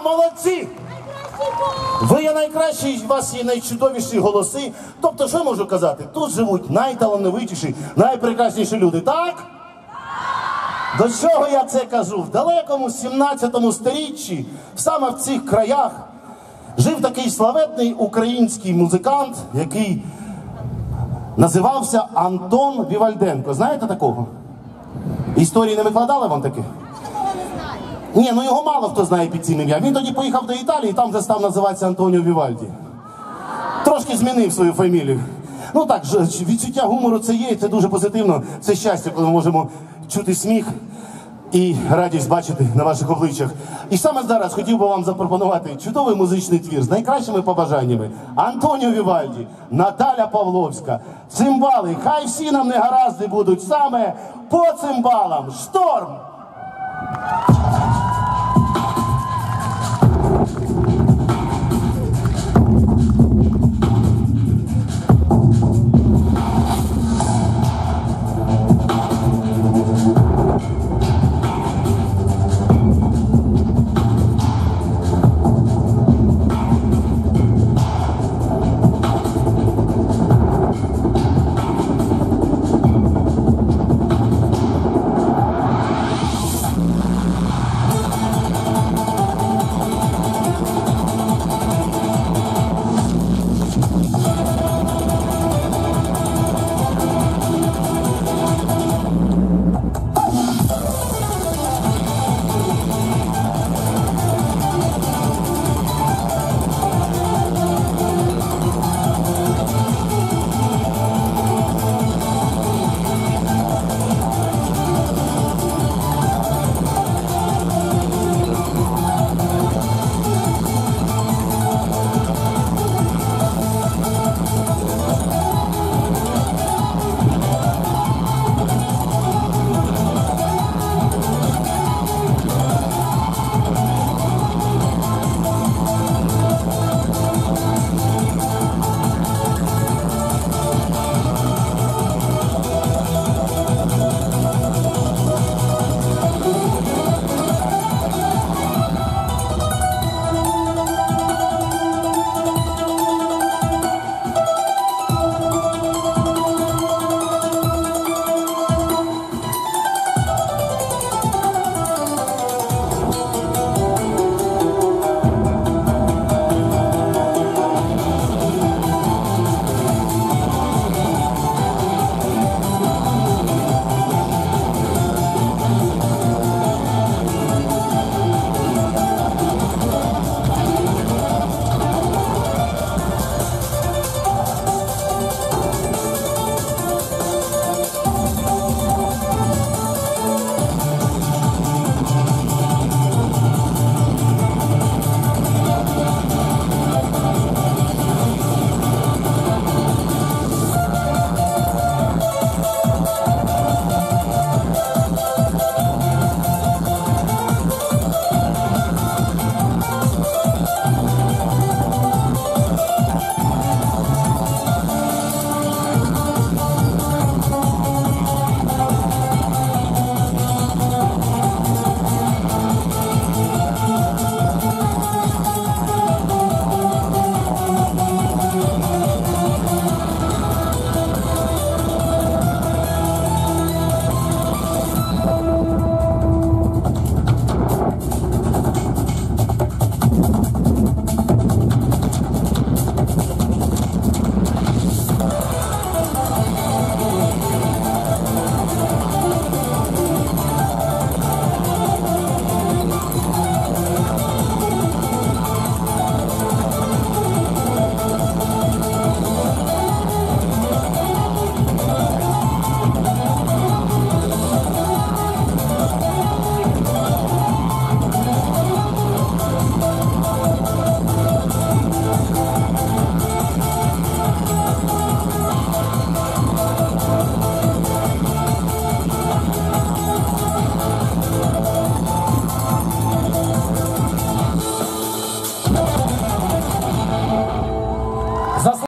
Молодці! Ви є найкращі, у вас є найчудовіші голоси. Тобто, що я можу казати? Тут живуть найталановитіші, найпрекрасніші люди, так? До чого я це кажу? В далекому 17 сторіччі, саме в цих краях, жив такий славетний український музикант, який називався Антон Вівальденко. Знаєте такого? Історії не викладали вам таке? Ні, ну його мало хто знає під цим ім'ям. Він тоді поїхав до Італії і там вже став називатися Антоніо Вівальді. Трошки змінив свою фамілію. Ну так, відчуття гумору це є, це дуже позитивно. Це щастя, коли ми можемо чути сміх і радість бачити на ваших обличчях. І саме зараз хотів би вам запропонувати чудовий музичний твір з найкращими побажаннями. Антоніо Вівальді, Наталя Павловська, цимбали. Хай всі нам не гаразди будуть саме по цимбалам. Шторм!